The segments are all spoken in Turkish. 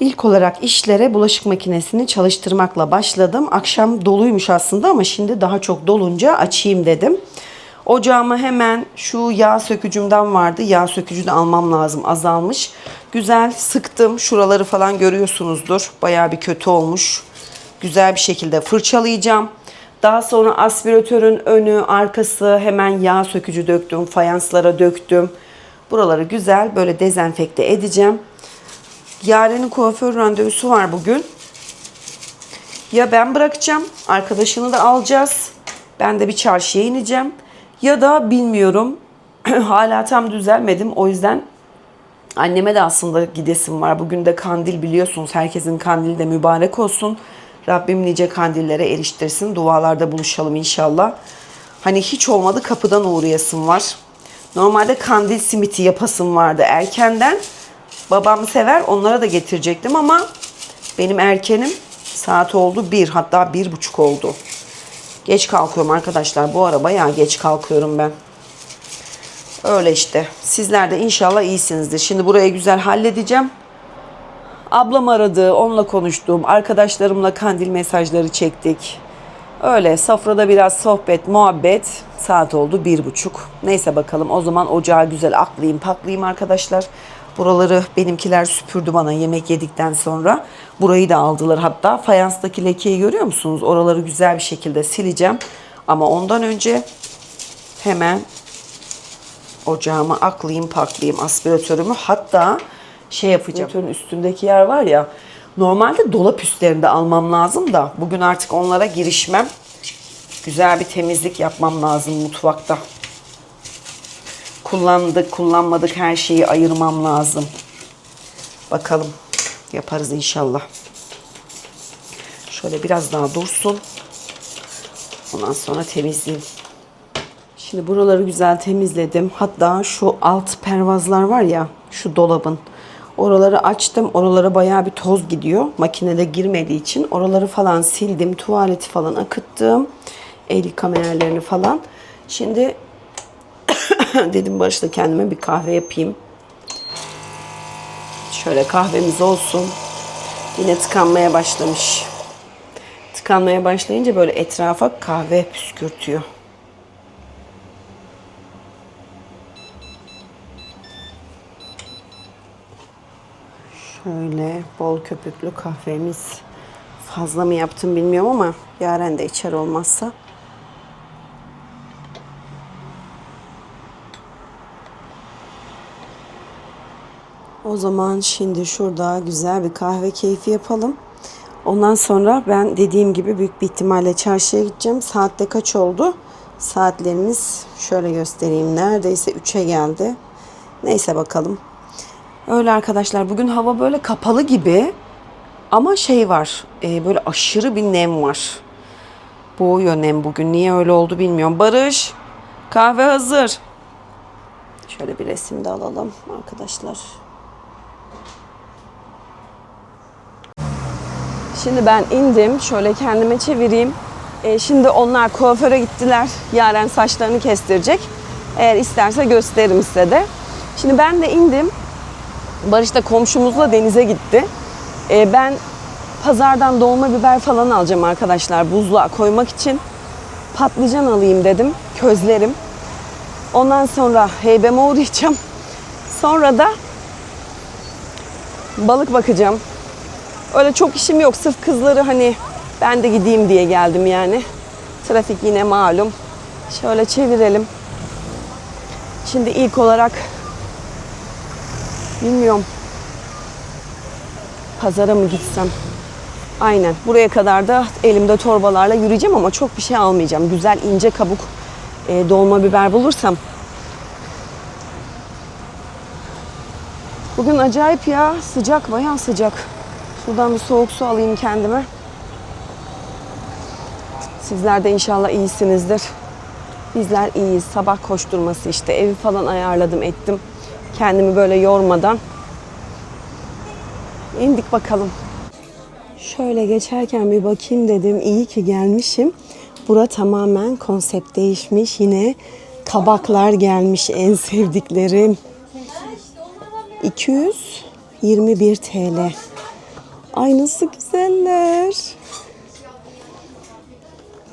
İlk olarak işlere bulaşık makinesini çalıştırmakla başladım. Akşam doluymuş aslında ama şimdi daha çok dolunca açayım dedim. Ocağıma hemen şu yağ sökücümden vardı. Yağ sökücü de almam lazım azalmış. Güzel sıktım. Şuraları falan görüyorsunuzdur. Baya bir kötü olmuş. Güzel bir şekilde fırçalayacağım. Daha sonra aspiratörün önü, arkası hemen yağ sökücü döktüm. Fayanslara döktüm. Buraları güzel böyle dezenfekte edeceğim. Yaren'in kuaför randevusu var bugün. Ya ben bırakacağım, arkadaşını da alacağız. Ben de bir çarşıya ineceğim. Ya da bilmiyorum. Hala tam düzelmedim. O yüzden anneme de aslında gidesim var. Bugün de kandil biliyorsunuz. Herkesin kandili de mübarek olsun. Rabbim nice kandillere eriştirsin. Dualarda buluşalım inşallah. Hani hiç olmadı kapıdan uğrayasım var. Normalde kandil simiti yapasım vardı erkenden. Babam sever onlara da getirecektim ama benim erkenim saat oldu bir hatta bir buçuk oldu. Geç kalkıyorum arkadaşlar. Bu ara bayağı geç kalkıyorum ben. Öyle işte. Sizler de inşallah iyisinizdir. Şimdi burayı güzel halledeceğim. Ablam aradı, onunla konuştum. Arkadaşlarımla kandil mesajları çektik. Öyle sofrada biraz sohbet, muhabbet. Saat oldu bir buçuk. Neyse bakalım o zaman ocağı güzel aklayayım, paklayayım arkadaşlar. Buraları benimkiler süpürdü bana yemek yedikten sonra. Burayı da aldılar hatta. Fayanstaki lekeyi görüyor musunuz? Oraları güzel bir şekilde sileceğim. Ama ondan önce hemen ocağımı aklayayım paklayayım aspiratörümü. Hatta şey yapacağım. Aspiratörün üstündeki yer var ya. Normalde dolap üstlerinde almam lazım da bugün artık onlara girişmem. Güzel bir temizlik yapmam lazım mutfakta. Kullandık, kullanmadık her şeyi ayırmam lazım. Bakalım yaparız inşallah. Şöyle biraz daha dursun. Ondan sonra temizleyeyim. Şimdi buraları güzel temizledim. Hatta şu alt pervazlar var ya şu dolabın. Oraları açtım. Oralara bayağı bir toz gidiyor. Makinede girmediği için oraları falan sildim. Tuvaleti falan akıttım. El yıkama falan. Şimdi dedim başta kendime bir kahve yapayım. Şöyle kahvemiz olsun. Yine tıkanmaya başlamış. Tıkanmaya başlayınca böyle etrafa kahve püskürtüyor. Şöyle bol köpüklü kahvemiz. Fazla mı yaptım bilmiyorum ama Yaren de içer olmazsa. O zaman şimdi şurada güzel bir kahve keyfi yapalım. Ondan sonra ben dediğim gibi büyük bir ihtimalle çarşıya gideceğim. Saatte kaç oldu? Saatlerimiz şöyle göstereyim. Neredeyse 3'e geldi. Neyse bakalım. Öyle arkadaşlar. Bugün hava böyle kapalı gibi. Ama şey var. e, böyle aşırı bir nem var. Boğuyor nem bugün. Niye öyle oldu bilmiyorum. Barış. Kahve hazır. Şöyle bir resim de alalım arkadaşlar. Şimdi ben indim. Şöyle kendime çevireyim. E, şimdi onlar kuaföre gittiler. Yaren saçlarını kestirecek. Eğer isterse gösteririm size de. Şimdi ben de indim. Barış da komşumuzla denize gitti. E, ben pazardan dolma biber falan alacağım arkadaşlar buzluğa koymak için. Patlıcan alayım dedim. Közlerim. Ondan sonra heybeme uğrayacağım. Sonra da balık bakacağım. Öyle çok işim yok. Sırf kızları hani ben de gideyim diye geldim yani. Trafik yine malum. Şöyle çevirelim. Şimdi ilk olarak bilmiyorum. Pazara mı gitsem? Aynen. Buraya kadar da elimde torbalarla yürüyeceğim ama çok bir şey almayacağım. Güzel ince kabuk e, dolma biber bulursam. Bugün acayip ya. Sıcak, bayağı sıcak. Şuradan bir soğuk su alayım kendime. Sizler de inşallah iyisinizdir. Bizler iyiyiz. Sabah koşturması işte. Evi falan ayarladım ettim. Kendimi böyle yormadan. İndik bakalım. Şöyle geçerken bir bakayım dedim. İyi ki gelmişim. Bura tamamen konsept değişmiş. Yine tabaklar gelmiş en sevdiklerim. 221 TL. Ay nasıl güzeller.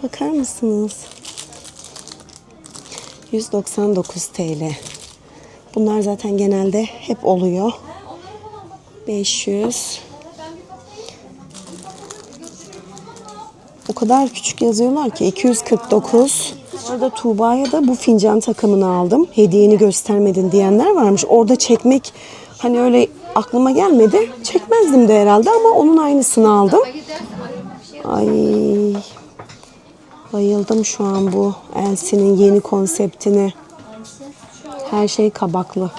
Bakar mısınız? 199 TL. Bunlar zaten genelde hep oluyor. 500. O kadar küçük yazıyorlar ki 249. Orada Tuğba'ya da bu fincan takımını aldım. Hediyeni göstermedin diyenler varmış. Orada çekmek hani öyle aklıma gelmedi. Çekmezdim de herhalde ama onun aynısını aldım. Ay bayıldım şu an bu Elsie'nin yeni konseptine. Her şey kabaklı.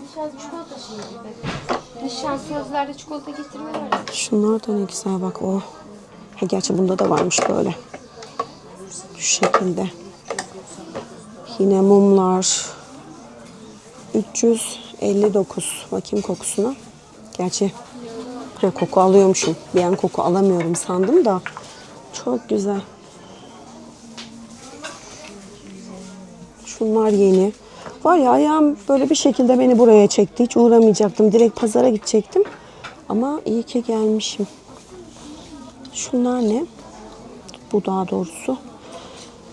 Nişan çikolata şeyi. Nişan sözlerde çikolata getirme var. ya. Şunlar da ne güzel bak o. Ha, gerçi bunda da varmış böyle. Şu şekilde. Yine mumlar. 359. Bakayım kokusuna. Gerçi ha, koku alıyormuşum. Bir an koku alamıyorum sandım da. Çok güzel. Şunlar yeni. Var ya ayağım böyle bir şekilde beni buraya çekti. Hiç uğramayacaktım. Direkt pazara gidecektim. Ama iyi ki gelmişim. Şunlar ne? Bu daha doğrusu.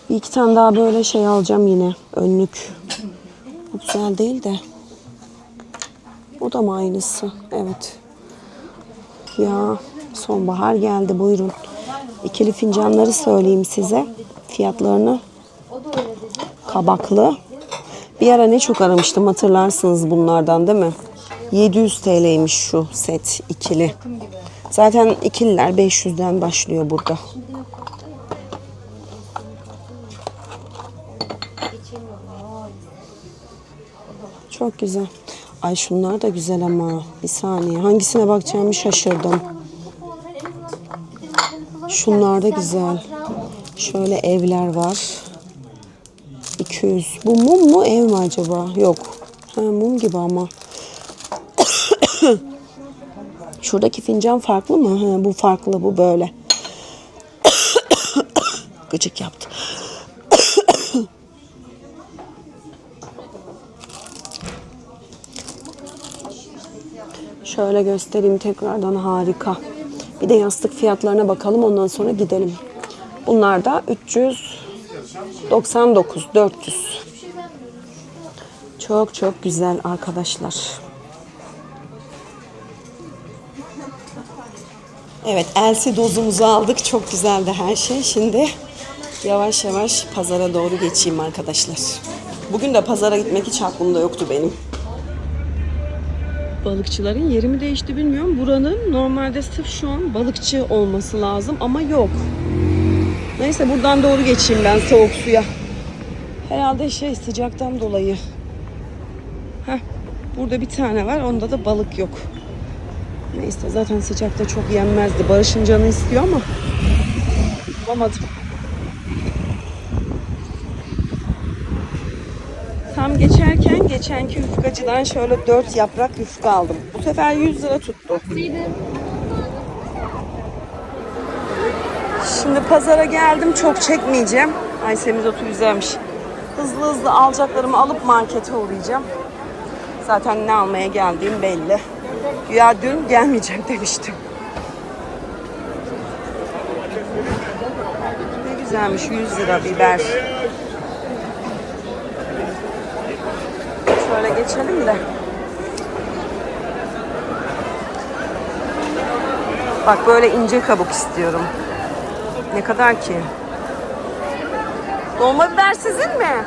Bir iki tane daha böyle şey alacağım yine. Önlük. Bu güzel değil de. O da mı aynısı? Evet. Ya sonbahar geldi buyurun. İkili fincanları söyleyeyim size. Fiyatlarını. Kabaklı. Bir ara ne çok aramıştım hatırlarsınız bunlardan değil mi? 700 TL'ymiş şu set ikili. Zaten ikililer 500'den başlıyor burada. Çok güzel. Ay şunlar da güzel ama. Bir saniye. Hangisine bakacağımı şaşırdım. Şunlar da güzel. Şöyle evler var. 200. Bu mum mu ev mi acaba? Yok. Ha, mum gibi ama. Şuradaki fincan farklı mı? Ha, bu farklı, bu böyle. Gıcık yaptı. Şöyle göstereyim tekrardan harika. Bir de yastık fiyatlarına bakalım ondan sonra gidelim. Bunlar da 399 400. Çok çok güzel arkadaşlar. Evet elsi dozumuzu aldık. Çok güzeldi her şey. Şimdi yavaş yavaş pazara doğru geçeyim arkadaşlar. Bugün de pazara gitmek hiç aklımda yoktu benim. Balıkçıların yeri mi değişti bilmiyorum. Buranın normalde sırf şu an balıkçı olması lazım ama yok. Neyse buradan doğru geçeyim ben soğuk suya. Herhalde şey sıcaktan dolayı. Heh, burada bir tane var. Onda da balık yok. Neyse zaten sıcakta çok yenmezdi. Barış'ın canı istiyor ama bulamadım. Tam geçerken geçenki yufkacıdan şöyle dört yaprak yufka aldım. Bu sefer 100 lira tuttu. Şimdi pazara geldim çok çekmeyeceğim. Ay semizotu güzelmiş. Hızlı hızlı alacaklarımı alıp markete uğrayacağım. Zaten ne almaya geldiğim belli. Güya dün gelmeyeceğim demiştim. Ne güzelmiş 100 lira biber. Şöyle geçelim de. Bak böyle ince kabuk istiyorum. Ne kadar ki? Dolma biber sizin mi?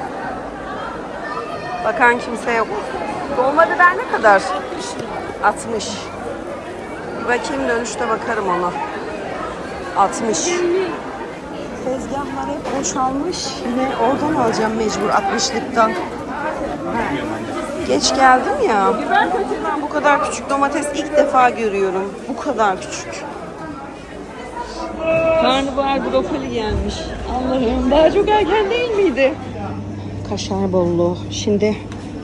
Bakan kimse yok. Dolma biber ne kadar? 60. Bir bakayım dönüşte bakarım ona. 60. Tezgahlar hep boşalmış. Yine oradan alacağım mecbur 60'lıktan. Geç geldim ya. Ben bu kadar küçük domates ilk defa görüyorum. Bu kadar küçük. Karnabahar brokoli gelmiş. Allah'ım daha çok erken değil miydi? Kaşar bollu. Şimdi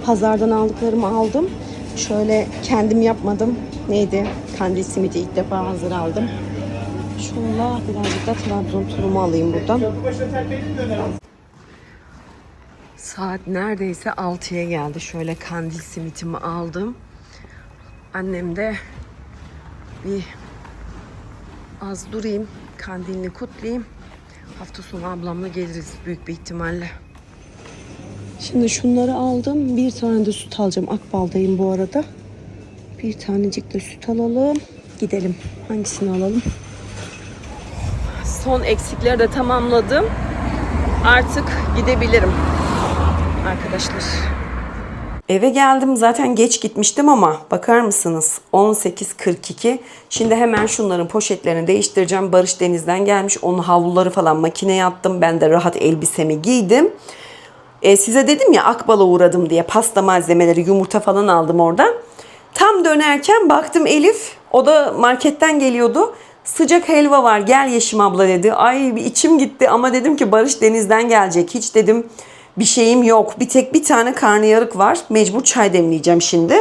pazardan aldıklarımı aldım. Şöyle kendim yapmadım. Neydi? Kandil simidi ilk defa hazır aldım. Şunla birazcık da Trabzon turumu alayım buradan. Saat neredeyse 6'ya geldi. Şöyle kandil simitimi aldım. Annem de Bir az durayım. Kandilini kutlayayım. Hafta sonu ablamla geliriz büyük bir ihtimalle. Şimdi şunları aldım. Bir tane de süt alacağım. Akbal'dayım bu arada. Bir tanecik de süt alalım. Gidelim. Hangisini alalım? Son eksikleri de tamamladım. Artık gidebilirim. Arkadaşlar. Eve geldim. Zaten geç gitmiştim ama bakar mısınız? 18.42. Şimdi hemen şunların poşetlerini değiştireceğim. Barış Deniz'den gelmiş. Onun havluları falan makineye attım. Ben de rahat elbisemi giydim. E, size dedim ya Akbal'a uğradım diye pasta malzemeleri, yumurta falan aldım oradan. Tam dönerken baktım Elif, o da marketten geliyordu. Sıcak helva var gel Yeşim abla dedi. Ay bir içim gitti ama dedim ki Barış Deniz'den gelecek. Hiç dedim bir şeyim yok. Bir tek bir tane karnıyarık var. Mecbur çay demleyeceğim şimdi.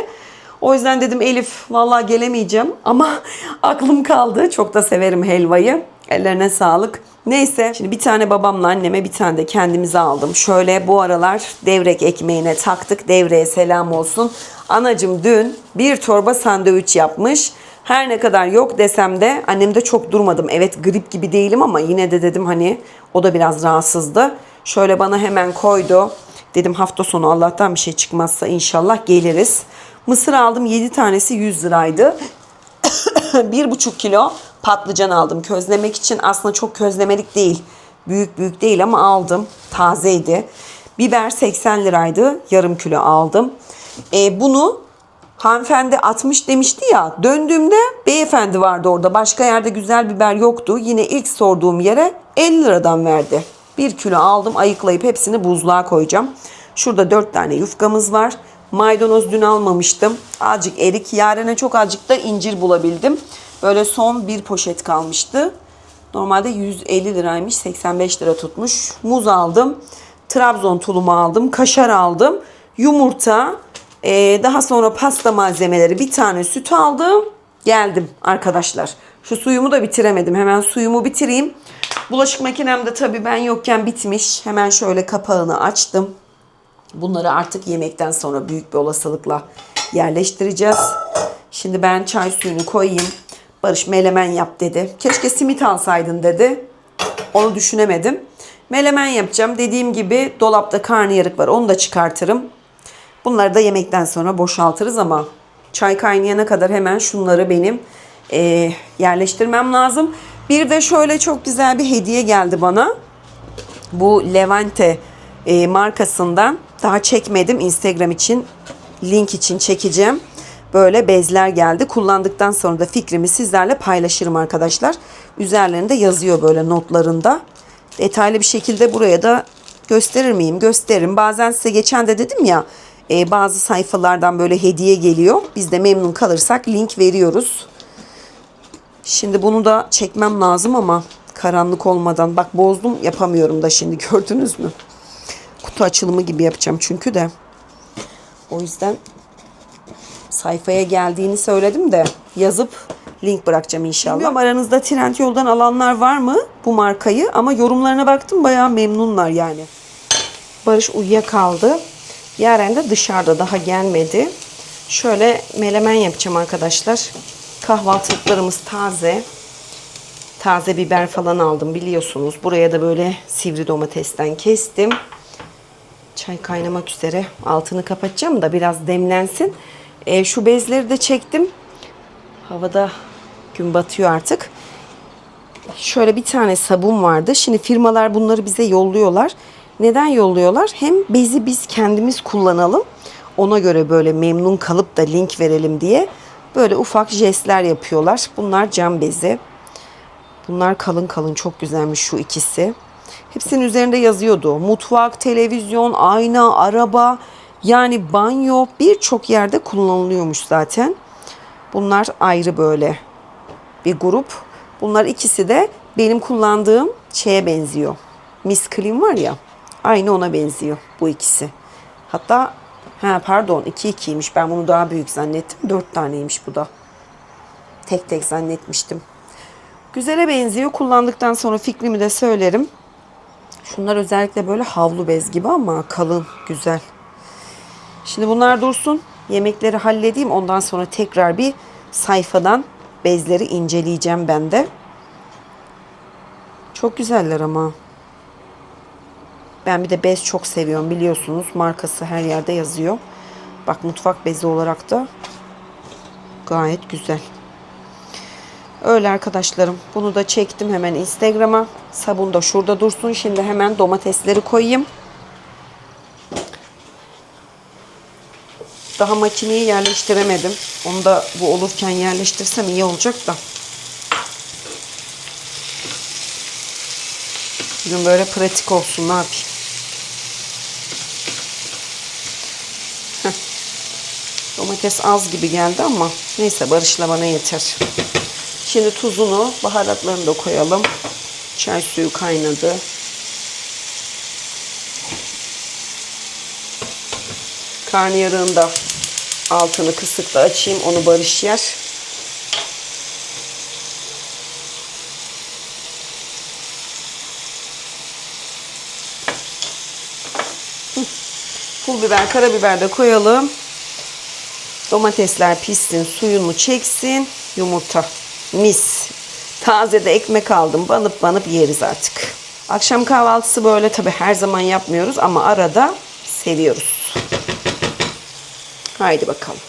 O yüzden dedim Elif vallahi gelemeyeceğim ama aklım kaldı. Çok da severim helvayı. Ellerine sağlık. Neyse şimdi bir tane babamla anneme bir tane de kendimize aldım. Şöyle bu aralar devrek ekmeğine taktık. Devreye selam olsun. Anacım dün bir torba sandviç yapmış. Her ne kadar yok desem de annem de çok durmadım. Evet grip gibi değilim ama yine de dedim hani o da biraz rahatsızdı. Şöyle bana hemen koydu. Dedim hafta sonu Allah'tan bir şey çıkmazsa inşallah geliriz. Mısır aldım 7 tanesi 100 liraydı. bir buçuk kilo patlıcan aldım közlemek için. Aslında çok közlemelik değil. Büyük büyük değil ama aldım. Tazeydi. Biber 80 liraydı. Yarım kilo aldım. E, bunu hanımefendi 60 demişti ya. Döndüğümde beyefendi vardı orada. Başka yerde güzel biber yoktu. Yine ilk sorduğum yere 50 liradan verdi. Bir kilo aldım. Ayıklayıp hepsini buzluğa koyacağım. Şurada 4 tane yufkamız var. Maydanoz dün almamıştım. Azıcık erik. Yarına çok azıcık da incir bulabildim. Böyle son bir poşet kalmıştı. Normalde 150 liraymış. 85 lira tutmuş. Muz aldım. Trabzon tulumu aldım. Kaşar aldım. Yumurta. ee, daha sonra pasta malzemeleri. Bir tane süt aldım. Geldim arkadaşlar. Şu suyumu da bitiremedim. Hemen suyumu bitireyim. Bulaşık makinem de tabii ben yokken bitmiş. Hemen şöyle kapağını açtım. Bunları artık yemekten sonra büyük bir olasılıkla yerleştireceğiz. Şimdi ben çay suyunu koyayım. Barış melemen yap dedi. Keşke simit alsaydın dedi. Onu düşünemedim. Melemen yapacağım. Dediğim gibi dolapta karnıyarık var. Onu da çıkartırım. Bunları da yemekten sonra boşaltırız ama çay kaynayana kadar hemen şunları benim eee, yerleştirmem lazım. Bir de şöyle çok güzel bir hediye geldi bana bu Levante e, markasından daha çekmedim Instagram için link için çekeceğim. Böyle bezler geldi. Kullandıktan sonra da fikrimi sizlerle paylaşırım arkadaşlar. Üzerlerinde yazıyor böyle notlarında. Detaylı bir şekilde buraya da gösterir miyim? Gösteririm. Bazen size geçen de dedim ya e, bazı sayfalardan böyle hediye geliyor. Biz de memnun kalırsak link veriyoruz. Şimdi bunu da çekmem lazım ama karanlık olmadan. Bak bozdum yapamıyorum da şimdi gördünüz mü? Kutu açılımı gibi yapacağım çünkü de. O yüzden sayfaya geldiğini söyledim de yazıp link bırakacağım inşallah. Bilmiyorum aranızda Trendyol'dan alanlar var mı bu markayı ama yorumlarına baktım bayağı memnunlar yani. Barış uyuyakaldı. Yaren de dışarıda daha gelmedi. Şöyle melemen yapacağım arkadaşlar. Kahvaltılıklarımız taze. Taze biber falan aldım biliyorsunuz. Buraya da böyle sivri domatesten kestim. Çay kaynamak üzere. Altını kapatacağım da biraz demlensin. E, şu bezleri de çektim. Havada gün batıyor artık. Şöyle bir tane sabun vardı. Şimdi firmalar bunları bize yolluyorlar. Neden yolluyorlar? Hem bezi biz kendimiz kullanalım. Ona göre böyle memnun kalıp da link verelim diye böyle ufak jestler yapıyorlar. Bunlar cam bezi. Bunlar kalın kalın çok güzelmiş şu ikisi. Hepsinin üzerinde yazıyordu. Mutfak, televizyon, ayna, araba yani banyo birçok yerde kullanılıyormuş zaten. Bunlar ayrı böyle bir grup. Bunlar ikisi de benim kullandığım şeye benziyor. Miss Clean var ya. Aynı ona benziyor bu ikisi. Hatta ha pardon 2 2'ymiş. Ben bunu daha büyük zannettim. 4 taneymiş bu da. Tek tek zannetmiştim. Güzele benziyor. Kullandıktan sonra fikrimi de söylerim. Şunlar özellikle böyle havlu bez gibi ama kalın, güzel. Şimdi bunlar dursun. Yemekleri halledeyim. Ondan sonra tekrar bir sayfadan bezleri inceleyeceğim ben de. Çok güzeller ama. Ben bir de bez çok seviyorum biliyorsunuz. Markası her yerde yazıyor. Bak mutfak bezi olarak da gayet güzel. Öyle arkadaşlarım. Bunu da çektim hemen Instagram'a. Sabun da şurada dursun. Şimdi hemen domatesleri koyayım. Daha makineyi yerleştiremedim. Onu da bu olurken yerleştirsem iyi olacak da. Bugün böyle pratik olsun ne yapayım. Domates az gibi geldi ama neyse Barış'la bana yeter. Şimdi tuzunu, baharatlarını da koyalım. Çay suyu kaynadı. Karnıyarığın da altını kısık da açayım. Onu Barış yer. Pul biber, karabiber de koyalım. Domatesler pişsin, suyunu çeksin. Yumurta. Mis. Taze de ekmek aldım. Banıp banıp yeriz artık. Akşam kahvaltısı böyle tabi her zaman yapmıyoruz ama arada seviyoruz. Haydi bakalım.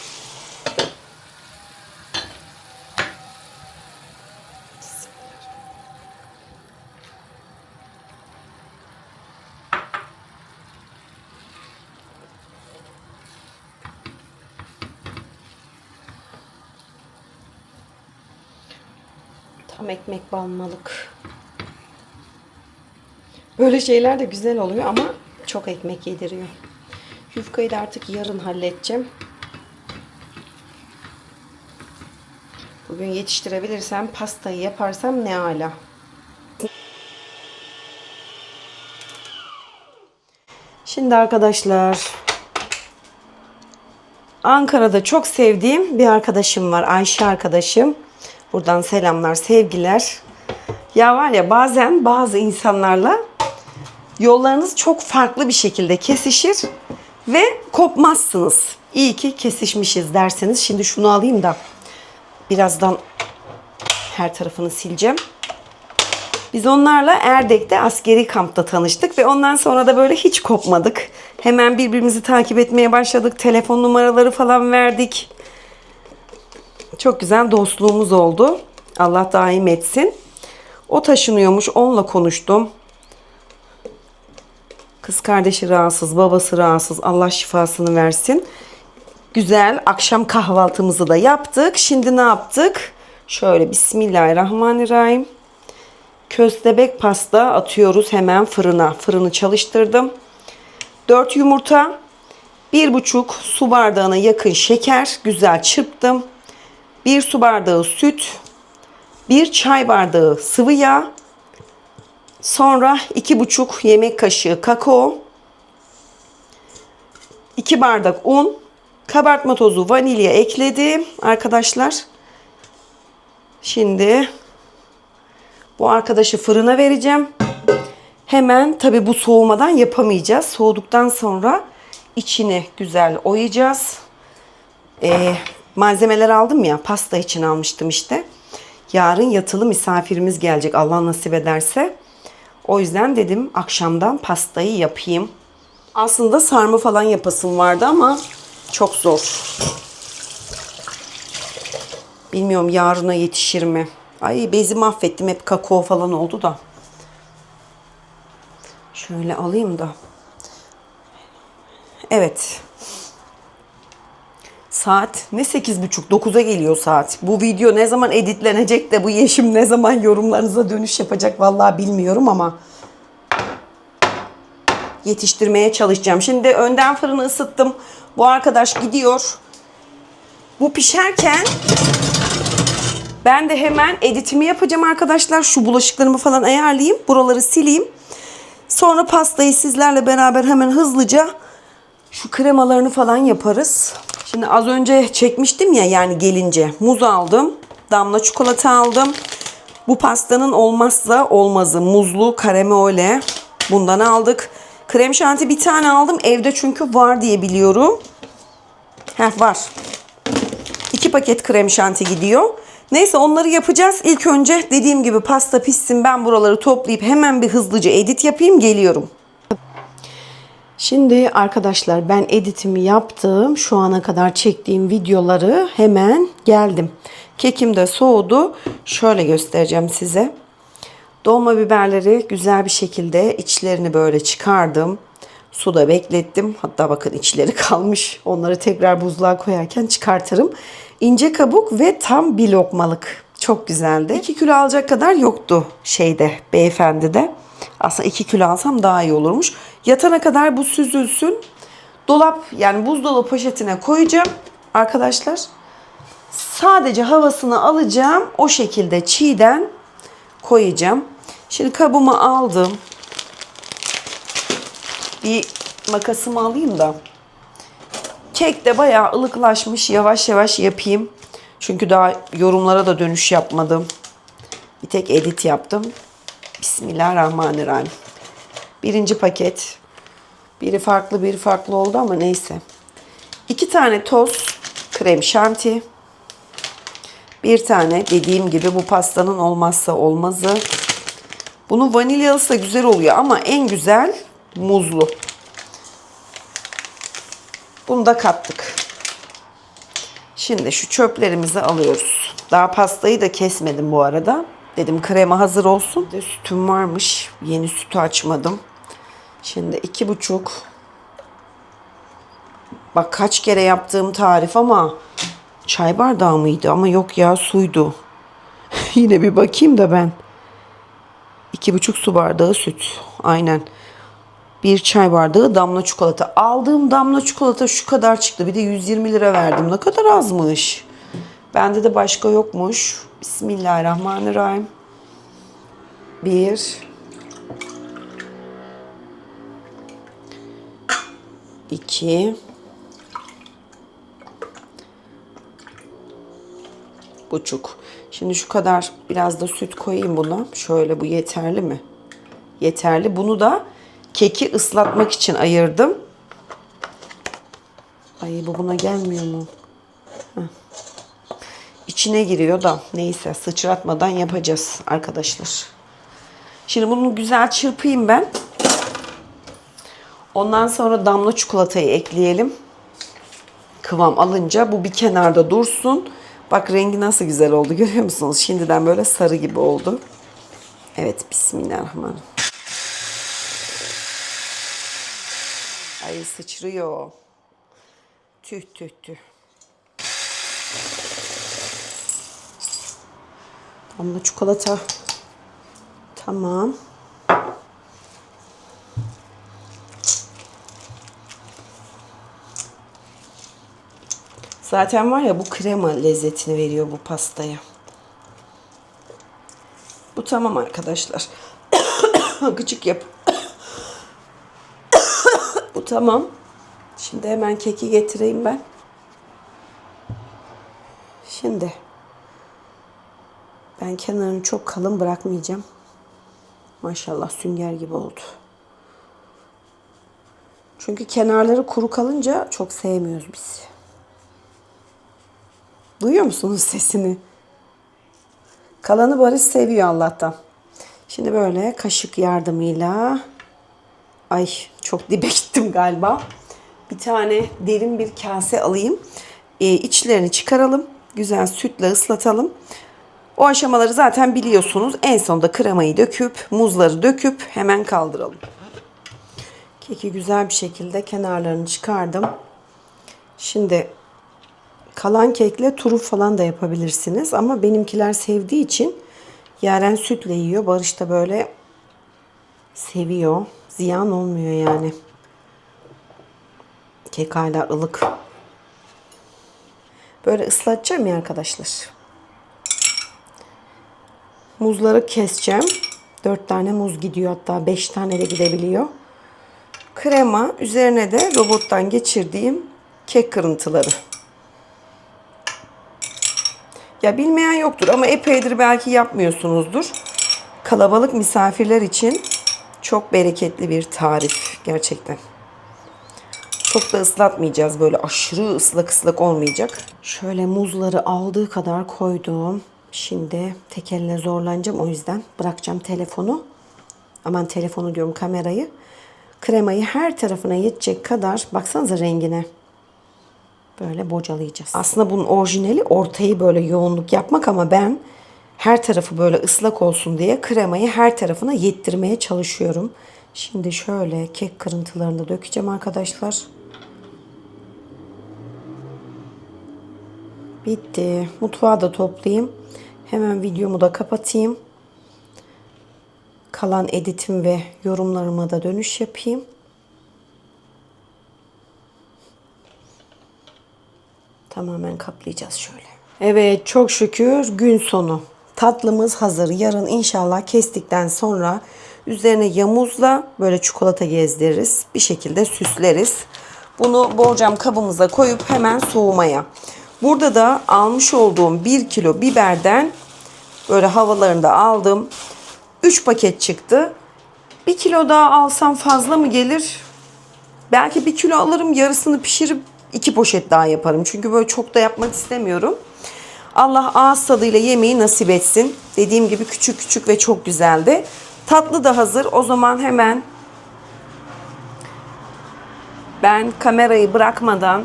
Tam ekmek balmalık. Böyle şeyler de güzel oluyor ama çok ekmek yediriyor. Yufkayı da artık yarın halledeceğim. Bugün yetiştirebilirsem pastayı yaparsam ne ala. Şimdi arkadaşlar Ankara'da çok sevdiğim bir arkadaşım var. Ayşe arkadaşım. Buradan selamlar, sevgiler. Ya var ya bazen bazı insanlarla yollarınız çok farklı bir şekilde kesişir ve kopmazsınız. İyi ki kesişmişiz derseniz. Şimdi şunu alayım da birazdan her tarafını sileceğim. Biz onlarla Erdek'te askeri kampta tanıştık ve ondan sonra da böyle hiç kopmadık. Hemen birbirimizi takip etmeye başladık. Telefon numaraları falan verdik. Çok güzel dostluğumuz oldu. Allah daim etsin. O taşınıyormuş. Onunla konuştum. Kız kardeşi rahatsız, babası rahatsız. Allah şifasını versin. Güzel akşam kahvaltımızı da yaptık. Şimdi ne yaptık? Şöyle Bismillahirrahmanirrahim. Köstebek pasta atıyoruz hemen fırına. Fırını çalıştırdım. 4 yumurta, 1,5 su bardağına yakın şeker güzel çırptım. 1 su bardağı süt, 1 çay bardağı sıvı yağ, sonra 2,5 yemek kaşığı kakao, 2 bardak un, kabartma tozu, vanilya ekledim arkadaşlar. Şimdi bu arkadaşı fırına vereceğim. Hemen tabi bu soğumadan yapamayacağız. Soğuduktan sonra içini güzel oyacağız. Ee, malzemeler aldım ya pasta için almıştım işte. Yarın yatılı misafirimiz gelecek Allah nasip ederse. O yüzden dedim akşamdan pastayı yapayım. Aslında sarma falan yapasım vardı ama çok zor. Bilmiyorum yarına yetişir mi? Ay bezi mahvettim hep kakao falan oldu da. Şöyle alayım da. Evet. Saat ne 8.30 9'a geliyor saat. Bu video ne zaman editlenecek de bu yeşim ne zaman yorumlarınıza dönüş yapacak vallahi bilmiyorum ama yetiştirmeye çalışacağım. Şimdi önden fırını ısıttım. Bu arkadaş gidiyor. Bu pişerken ben de hemen editimi yapacağım arkadaşlar. Şu bulaşıklarımı falan ayarlayayım. Buraları sileyim. Sonra pastayı sizlerle beraber hemen hızlıca şu kremalarını falan yaparız. Şimdi az önce çekmiştim ya yani gelince muz aldım. Damla çikolata aldım. Bu pastanın olmazsa olmazı muzlu karamele. Bundan aldık. Krem şanti bir tane aldım evde çünkü var diye biliyorum. Heh var. iki paket krem şanti gidiyor. Neyse onları yapacağız. İlk önce dediğim gibi pasta pişsin. Ben buraları toplayıp hemen bir hızlıca edit yapayım. Geliyorum. Şimdi arkadaşlar ben editimi yaptım. Şu ana kadar çektiğim videoları hemen geldim. Kekim de soğudu. Şöyle göstereceğim size. Dolma biberleri güzel bir şekilde içlerini böyle çıkardım. Suda beklettim. Hatta bakın içleri kalmış. Onları tekrar buzluğa koyarken çıkartırım. İnce kabuk ve tam bir lokmalık. Çok güzeldi. 2 kilo alacak kadar yoktu şeyde beyefendi de. Aslında 2 kilo alsam daha iyi olurmuş. Yatana kadar bu süzülsün. Dolap yani buzdolabı poşetine koyacağım arkadaşlar. Sadece havasını alacağım. O şekilde çiğden koyacağım. Şimdi kabımı aldım. Bir makasımı alayım da. Kek de bayağı ılıklaşmış. Yavaş yavaş yapayım. Çünkü daha yorumlara da dönüş yapmadım. Bir tek edit yaptım. Bismillahirrahmanirrahim. Birinci paket. Biri farklı biri farklı oldu ama neyse. İki tane toz krem şanti. Bir tane dediğim gibi bu pastanın olmazsa olmazı. Bunun vanilyalısı da güzel oluyor ama en güzel muzlu. Bunu da kattık. Şimdi şu çöplerimizi alıyoruz. Daha pastayı da kesmedim bu arada. Dedim krema hazır olsun. De sütüm varmış. Yeni sütü açmadım. Şimdi iki buçuk. Bak kaç kere yaptığım tarif ama çay bardağı mıydı? Ama yok ya suydu. Yine bir bakayım da ben. İki buçuk su bardağı süt. Aynen. Bir çay bardağı damla çikolata. Aldığım damla çikolata şu kadar çıktı. Bir de 120 lira verdim. Ne kadar azmış. Bende de başka yokmuş. Bismillahirrahmanirrahim. Bir. iki. Buçuk. Şimdi şu kadar biraz da süt koyayım buna. Şöyle bu yeterli mi? Yeterli. Bunu da keki ıslatmak için ayırdım. Ay bu buna gelmiyor mu? İçine giriyor da neyse sıçratmadan yapacağız arkadaşlar. Şimdi bunu güzel çırpayım ben. Ondan sonra damla çikolatayı ekleyelim. Kıvam alınca bu bir kenarda dursun. Bak rengi nasıl güzel oldu görüyor musunuz? Şimdiden böyle sarı gibi oldu. Evet bismillahirrahmanirrahim. Ay sıçrıyor. Tüh tüh tüh. Damla çikolata. Tamam. Zaten var ya bu krema lezzetini veriyor bu pastaya. Bu tamam arkadaşlar. Gıcık yap. bu tamam. Şimdi hemen keki getireyim ben. Şimdi ben kenarını çok kalın bırakmayacağım. Maşallah sünger gibi oldu. Çünkü kenarları kuru kalınca çok sevmiyoruz biz. Duyuyor musunuz sesini? Kalanı Barış seviyor Allah'tan. Şimdi böyle kaşık yardımıyla ay çok dibe gittim galiba. Bir tane derin bir kase alayım. Ee, içlerini çıkaralım. Güzel sütle ıslatalım. O aşamaları zaten biliyorsunuz. En sonunda kremayı döküp, muzları döküp hemen kaldıralım. Keki güzel bir şekilde kenarlarını çıkardım. Şimdi kalan kekle turuf falan da yapabilirsiniz. Ama benimkiler sevdiği için Yaren sütle yiyor. Barış da böyle seviyor. Ziyan olmuyor yani. Kek hala ılık. Böyle ıslatacağım ya arkadaşlar. Muzları keseceğim. 4 tane muz gidiyor hatta 5 tane de gidebiliyor. Krema üzerine de robottan geçirdiğim kek kırıntıları. Ya bilmeyen yoktur ama epeydir belki yapmıyorsunuzdur. Kalabalık misafirler için çok bereketli bir tarif gerçekten. Çok da ıslatmayacağız. Böyle aşırı ıslak ıslak olmayacak. Şöyle muzları aldığı kadar koydum. Şimdi tek elle zorlanacağım. O yüzden bırakacağım telefonu. Aman telefonu diyorum kamerayı. Kremayı her tarafına yetecek kadar baksanıza rengine. Böyle bocalayacağız. Aslında bunun orijinali ortayı böyle yoğunluk yapmak ama ben her tarafı böyle ıslak olsun diye kremayı her tarafına yettirmeye çalışıyorum. Şimdi şöyle kek kırıntılarını da dökeceğim arkadaşlar. Bitti. Mutfağı da toplayayım. Hemen videomu da kapatayım. Kalan editim ve yorumlarıma da dönüş yapayım. Tamamen kaplayacağız şöyle. Evet çok şükür gün sonu. Tatlımız hazır. Yarın inşallah kestikten sonra üzerine yamuzla böyle çikolata gezdiririz. Bir şekilde süsleriz. Bunu borcam kabımıza koyup hemen soğumaya. Burada da almış olduğum 1 kilo biberden böyle havalarını da aldım. 3 paket çıktı. 1 kilo daha alsam fazla mı gelir? Belki bir kilo alırım yarısını pişirip iki poşet daha yaparım. Çünkü böyle çok da yapmak istemiyorum. Allah ağız tadıyla yemeği nasip etsin. Dediğim gibi küçük küçük ve çok güzeldi. Tatlı da hazır. O zaman hemen ben kamerayı bırakmadan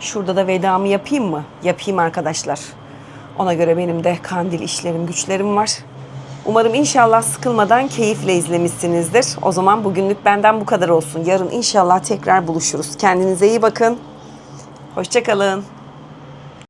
şurada da vedamı yapayım mı? Yapayım arkadaşlar. Ona göre benim de kandil işlerim, güçlerim var. Umarım inşallah sıkılmadan keyifle izlemişsinizdir. O zaman bugünlük benden bu kadar olsun. Yarın inşallah tekrar buluşuruz. Kendinize iyi bakın. Hoşçakalın.